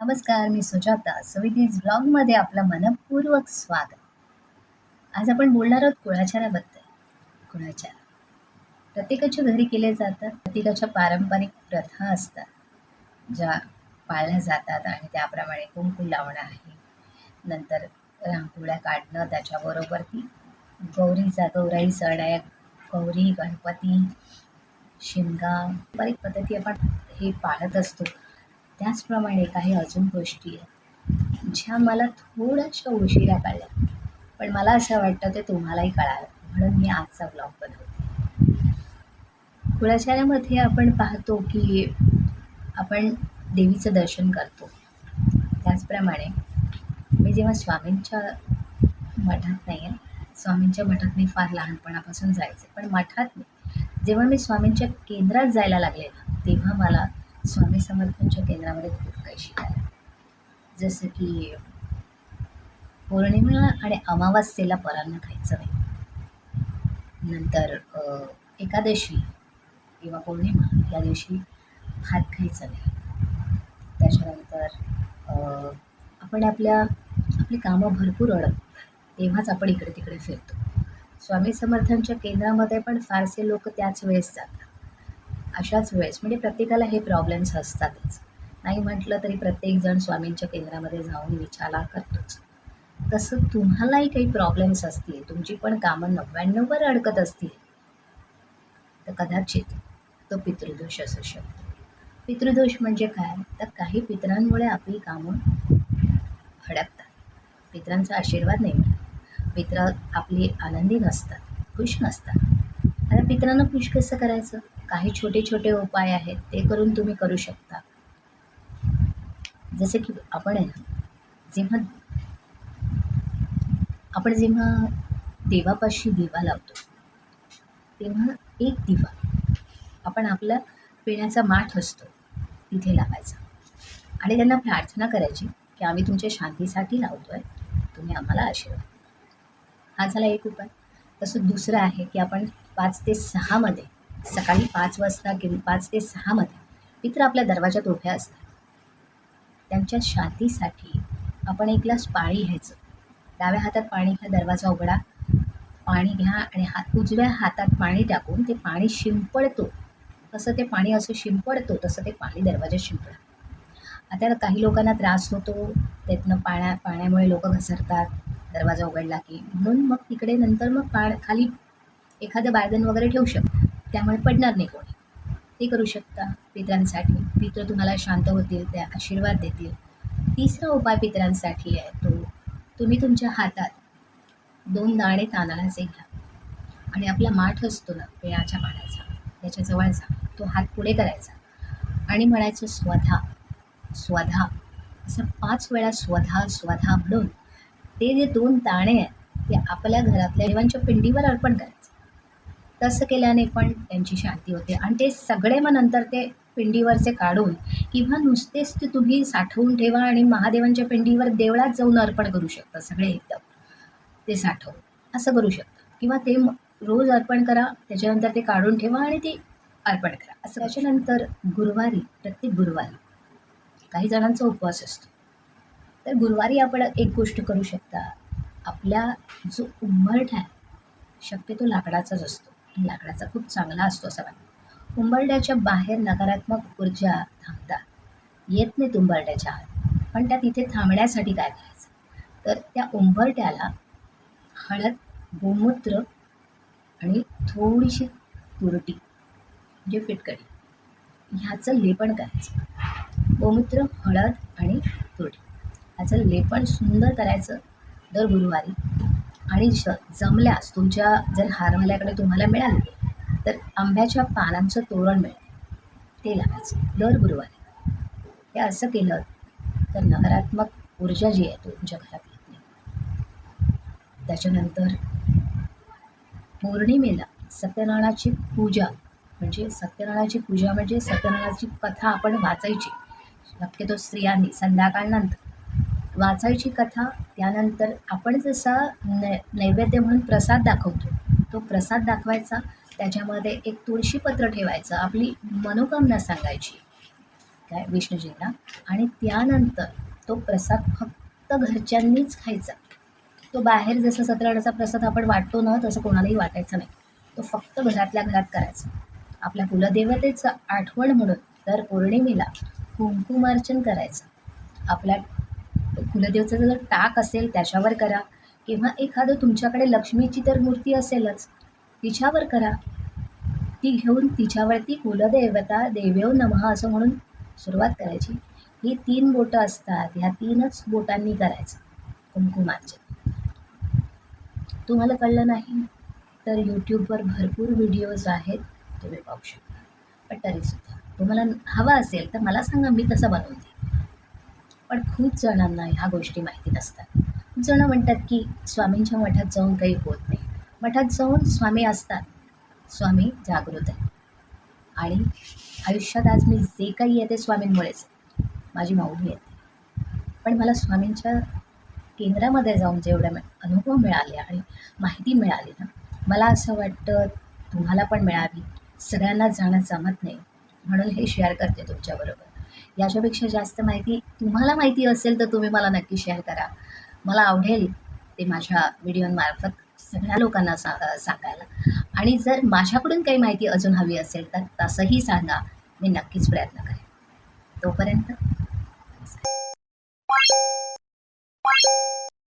नमस्कार मी सुजाता. सवितीज ब्लॉगमध्ये आपलं मनपूर्वक स्वागत. आज आपण बोलणार आहोत कुळाचाराबद्दल. कुळाचार. प्रत्येकाच्या घरी केले जातात प्रत्येकाच्या पारंपरिक प्रथा असतात ज्या पाळल्या जातात आणि त्याप्रमाणे कुंकू लावणं आहे. नंतर रांगोळ्या काढणं त्याच्याबरोबर ती गौरीचा गौराई सण आहे गौरी गणपती शिमगा पारंपरिक पद्धती आपण हे पाळत असतो. त्याचप्रमाणे काही अजून गोष्टी आहेत ज्या मला थोड्याशा उशिरा कळल्या. पण मला असं वाटतं ते तुम्हालाही कळालं म्हणून मी आजचा ब्लॉग बनवते. कुळाचारामध्ये आपण पाहतो की आपण देवीचं दर्शन करतो. त्याचप्रमाणे मी जेव्हा स्वामींच्या मठात नाही आहे स्वामींच्या मठात मी फार लहानपणापासून जायचे पण मठात नाही. जेव्हा मी स्वामींच्या केंद्रात जायला लागले ना तेव्हा मला स्वामी समर्थांच्या केंद्रामध्ये खूप काही शिकायला जसं की पौर्णिमा आणि अमावास्येला परान्न खायचं नाही. नंतर एकादशी किंवा पौर्णिमा या दिवशी भात खायचं नाही. त्याच्यानंतर आपण आपल्या आपली कामं भरपूर अडक तेव्हाच आपण इकडे तिकडे फिरतो. स्वामी समर्थांच्या केंद्रामध्ये पण फारसे लोक त्याच वेळेस जातात. अशाच वेळेस म्हणजे प्रत्येकाला हे प्रॉब्लेम्स असतातच. नाही म्हटलं तरी प्रत्येकजण स्वामींच्या केंद्रामध्ये जाऊन विचारा करतोच. तसं तुम्हालाही काही प्रॉब्लेम्स असतील तुमची पण कामं नव्याण्णववर अडकत असतील. तर कदाचित तो पितृदोष असू शकतो. पितृदोष म्हणजे काय? तर काही पितरांमुळे आपली कामं अडकतात. पितरांचा आशीर्वाद नाही मिळत. पित्र आपली आनंदी नसतात खुश नसतात. आता पितरांना खुश कसं करायचं? काही छोटे छोटे उपाय आहेत ते करून तुम्ही करू शकता. जसे की आपण आहे जेव्हा आपण जेव्हा देवापाशी दिवा लावतो तेव्हा एक दिवा आपण आपला पिण्याचा माठ असतो तिथे लावायचा. आणि त्यांना प्रार्थना करायची की आम्ही तुमच्या शांतीसाठी लावतो आहे तुम्ही आम्हाला आशीर्वाद हा झाला एक उपाय. तसं दुसरं आहे की आपण पाच ते सहामध्ये सकाळी पाच वाजता किंवा पाच ते सहामध्ये मित्र आपल्या दरवाजात उभ्या असतात. त्यांच्या शांतीसाठी आपण एक ग्लास पाणी घ्यायचं. डाव्या हातात पाणी घ्या दरवाजा उघडा. पाणी घ्या आणि हात उजव्या हातात पाणी टाकून ते पाणी शिंपडतो. तसं ते पाणी असं शिंपडतो तसं ते पाणी दरवाजात शिंपडा. आता काही लोकांना त्रास होतो. त्यातनं पाण्या पाण्यामुळे लोक घसरतात. दरवाजा उघडला की म्हणून मग तिकडे नंतर मग पा खाली एखादं बायदन वगैरे ठेवू शकतो. त्यामुळे पडणार नाही कोणी. ते करू शकता पितरांसाठी. पित्र तुम्हाला शांत होतील त्या आशीर्वाद देतील. तिसरा उपाय पितरांसाठी आहे तो तुम्ही तुमच्या हातात दोन दाणे तांदळाचे घ्या. आणि आपला माठ असतो ना पिण्याच्या पाण्याचा त्याच्या जवळचा तो हात पुढे करायचा. आणि म्हणायचं स्वधा स्वधा. असं पाच वेळा स्वधा स्वधा म्हणून ते जे दोन दाणे आहेत ते आपल्या घरातल्या देवांच्या पिंडीवर अर्पण करायचं. तसं केल्याने पण त्यांची शांती होते. आणि ते सगळे मग नंतर ते पिंडीवरचे काढून किंवा नुसतेच ते तुम्ही साठवून ठेवा आणि महादेवांच्या पिंडीवर देवळात जाऊन अर्पण करू शकता सगळे एकदम. ते साठवून असं करू शकता. किंवा ते रोज अर्पण करा त्याच्यानंतर ते काढून ठेवा आणि ते अर्पण करा. असं त्याच्यानंतर गुरुवारी प्रत्येक गुरुवारी काही जणांचा उपवास असतो. तर गुरुवारी आपण एक गोष्ट करू शकता. आपल्या जो उंबरठा आहे शक्यतो लाकडाचाच असतो. लाकडाचा खूप चांगला असतो असा वाटतो. उंबरड्याच्या बाहेर नकारात्मक ऊर्जा थांबतात. येत नाही उंबरड्याच्या आत. पण त्या तिथे थांबण्यासाठी काय करायचं? तर त्या उंबरट्याला हळद गोमूत्र आणि थोडीशी तुरटी म्हणजे फिटकडी ह्याचं लेपन करायचं. गोमूत्र हळद आणि तुरटी. ह्याचं लेपन सुंदर करायचं दर गुरुवारी. आणि श जमल्यास तुमच्या जर हारवाल्याकडे तुम्हाला मिळालं तर आंब्याच्या पानांचं तोरण मिळेल. ते लावायचं. दर गुरुवारी. हे असं केलं तर नकारात्मक ऊर्जा जी आहे तो तुमच्या घरात येत नाही. त्याच्यानंतर पौर्णिमेला सत्यनारायणाची पूजा म्हणजे सत्यनारायणाची पूजा म्हणजे सत्यनारायणाची कथा आपण वाचायची. शक्यतो स्त्रियांनी संध्याकाळनंतर वाचायची कथा त्यानंतर आपण जसा नै नैवेद्य म्हणून प्रसाद दाखवतो तो प्रसाद दाखवायचा त्याच्यामध्ये एक तुळशीपत्र ठेवायचं आपली मनोकामना सांगायची काय विष्णूजींना. आणि त्यानंतर तो प्रसाद फक्त घरच्यांनीच खायचा. तो बाहेर जसं सतराणाचा प्रसाद आपण वाटतो ना तसं कोणालाही वाटायचं नाही. तो फक्त घरातल्या घरात करायचा. आपल्या कुलदेवतेचं आठवण म्हणून दर पौर्णिमेला कुंकुमार्चन करायचं. आपल्या कुलदेवचा जर टाक असेल त्याच्यावर करा. किंवा एखादं तुमच्याकडे लक्ष्मीची तर मूर्ती असेलच तिच्यावर करा. ती घेऊन तिच्यावरती कुलदेवता देवेव नमः असं म्हणून सुरुवात करायची. ही तीन बोटं असतात ह्या तीनच बोटांनी करायचं कुंकुमार्चन तुम्हाला कळलं नाही? तर यूट्यूबवर भरपूर व्हिडिओज आहेत तुम्ही पाहू शकता. पण तरीसुद्धा तुम्हाला हवा असेल तर मला सांगा मी तसं बनवून पण खूप जणांना ह्या गोष्टी माहिती नसतात खूप जणं म्हणतात की स्वामींच्या मठात जाऊन काही होत नाही. मठात जाऊन स्वामी असतात. स्वामी जागृत आहे आणि आयुष्यात आज मी जे काही आहे ते स्वामींमुळेच माझी माऊली आहे पण मला स्वामींच्या केंद्रामध्ये जाऊन जेवढे अनुभव मिळाले आणि माहिती मिळाली ना मला असं वाटतं तुम्हाला पण मिळावी. सगळ्यांना जाणं जमत नाही. म्हणून हे शेअर करते तुमच्याबरोबर. याच्यापेक्षा जास्त माहिती तुम्हाला माहिती असेल तर तुम्ही मला नक्की शेअर करा. मला आवडेल ते माझ्या व्हिडिओमार्फत सगळ्या लोकांना सा सांगायला. आणि जर माझ्याकडून काही माहिती अजून हवी असेल तर तसंही सांगा. मी नक्कीच प्रयत्न करेन. तोपर्यंत